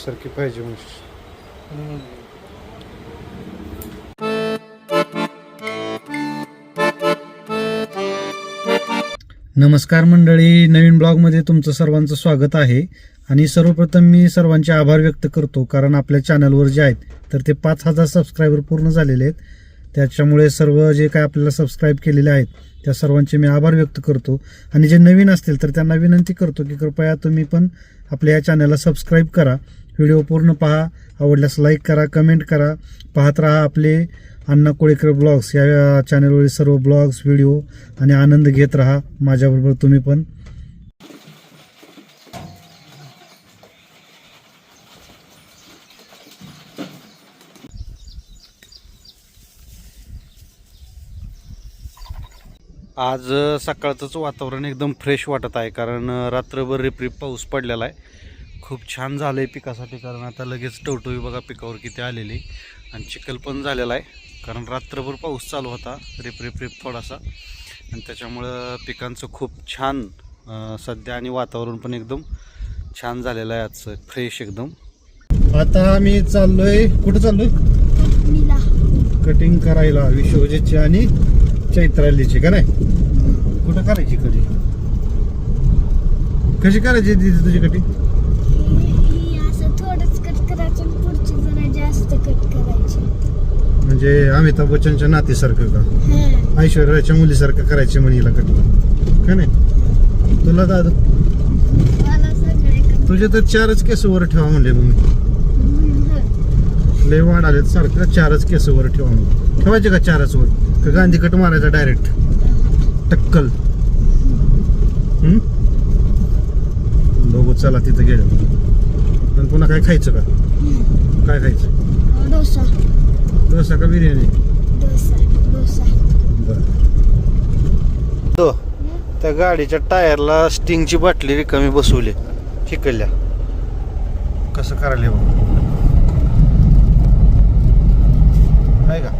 गायसारखी पाहिजे म्हशी नमस्कार मंडळी नवीन ब्लॉगमध्ये तुमचं सर्वांचं स्वागत आहे. आणि सर्वप्रथम मी सर्वांचे आभार व्यक्त करतो कारण आपल्या चॅनलवर जे आहेत तर ते पाच हजार सबस्क्रायबर पूर्ण झालेले आहेत. त्याच्यामुळे सर्व जे काय आपल्याला सबस्क्राईब केलेले आहेत त्या सर्वांचे मी आभार व्यक्त करतो. आणि जे नवीन असतील तर त्यांना विनंती करतो की कृपया तुम्ही पण आपल्या या चॅनलला सबस्क्राईब करा. व्हिडिओ पूर्ण पहा. आवडल्यास लाईक करा कमेंट करा. पाहत राहा आपले अण्णा कोळेकर ब्लॉग्स या चॅनलवरील सर्व ब्लॉग्स व्हिडिओ आणि आनंद घेत राहा. माझ्याबरोबर तुम्ही पण. आज सकाळचंच वातावरण एकदम फ्रेश वाटत आहे. कारण रात्रभर रिपरिप पाऊस पडलेला आहे. खूप छान झालं आहे पिकासाठी कारण आता लगेच टवटवी बघा पिकावर किती आलेली. आणि चिखल पण झालेला आहे कारण रात्रभर पाऊस चालू होता रिप रिप रिप थोडासा. आणि त्याच्यामुळं पिकांचं खूप छान सध्या आणि वातावरण पण एकदम छान झालेलं आहे आजचं फ्रेश एकदम. आता आम्ही चाललोय कुठं चाललोय? कटिंग करायला विश्वजितची आणि चैत्रालीची का नाही? कुठं करायची कधी कशी करायची दिदी तुझी कटिंग ही असं थोडंच कट करायचं आणि पुढची जरा जास्त कट करायची म्हणजे अमिताभ बच्चनच्या नातीसारखं का? ऐश्वर्याच्या मुलीसारखं करायची म्हणीला कटिंग का नाही? तुला दादा कट तुझे तर चारच केस वर ठेवा म्हणले मग. लय वाढ आले सारखं चारच केस वर ठेवा म्हणून. ठेवायचे का चारच वर? का गांधी कट मारायचा डायरेक्ट टक्कल. हम्म? बघू चला तिथं गेलं. पण पुन्हा काय खायचं का. काय खायचं? डोसा का बिर्याणी. तो त्या गाडीच्या टायरला स्टिंगची बाटली रिकामी बसवली. चिकलल्या कसं करायला बघ. आहे का?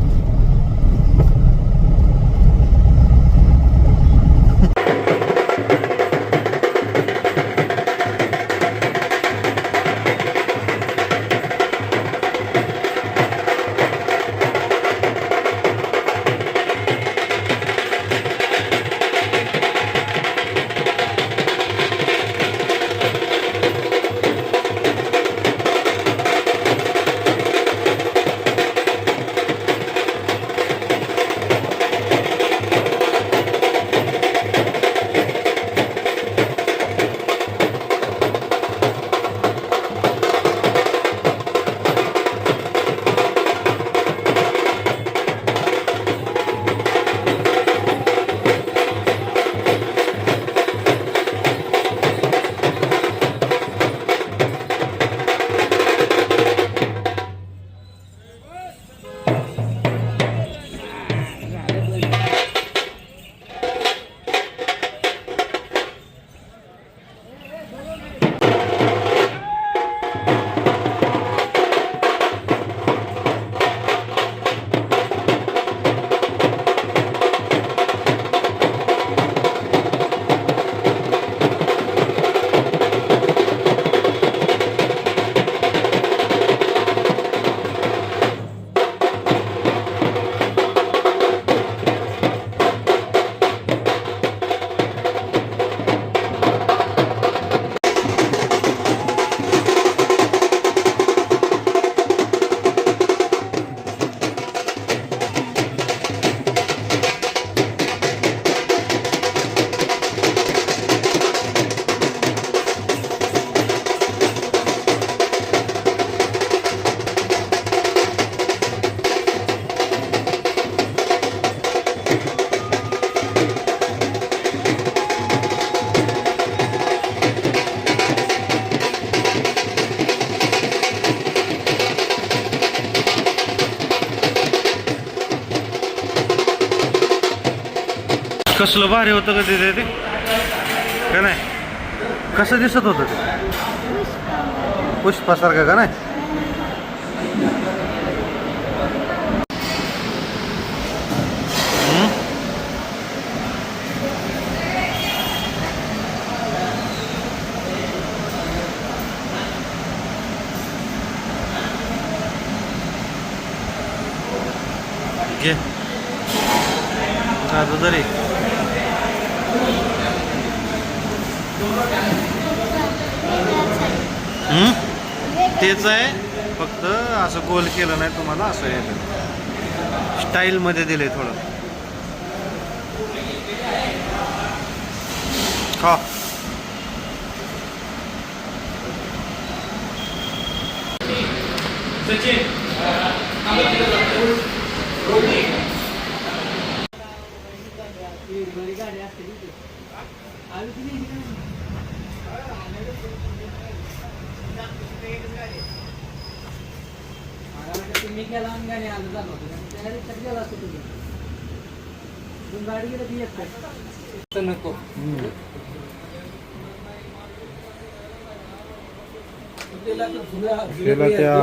कसलं भारी होतं का तिथे ते? का नाही? कसं दिसत होतं ते? पुष्पासारखं का नाही? घे. आता तरी तेच आहे फक्त असं गोल केलं नाही तुम्हाला असं येतं स्टाईलमध्ये दिले थोडं खा तुम्ही गेला आणि आलं होतं. त्या रिक्षात गेला असतो तुम्ही तुम्ही गाडी गेलं की येत नको. त्याला त्या.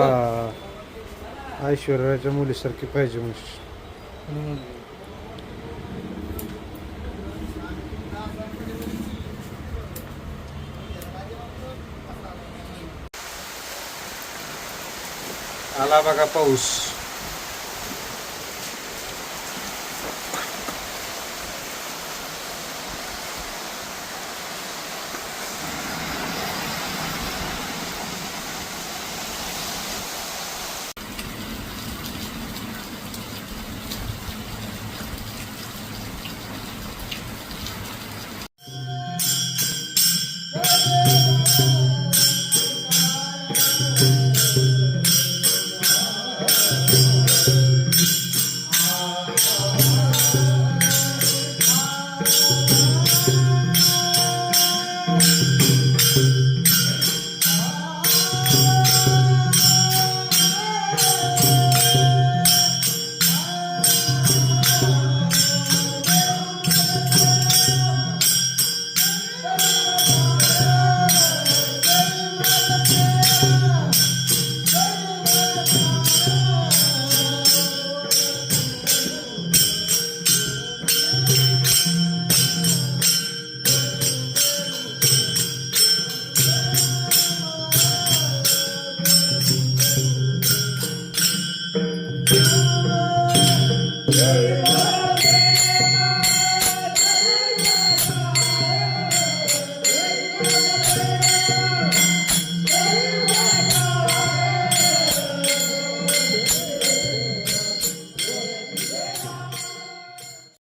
ऐश्वर्याच्या मुलीसारखी पाहिजे म्हणजे आला बघा पाऊस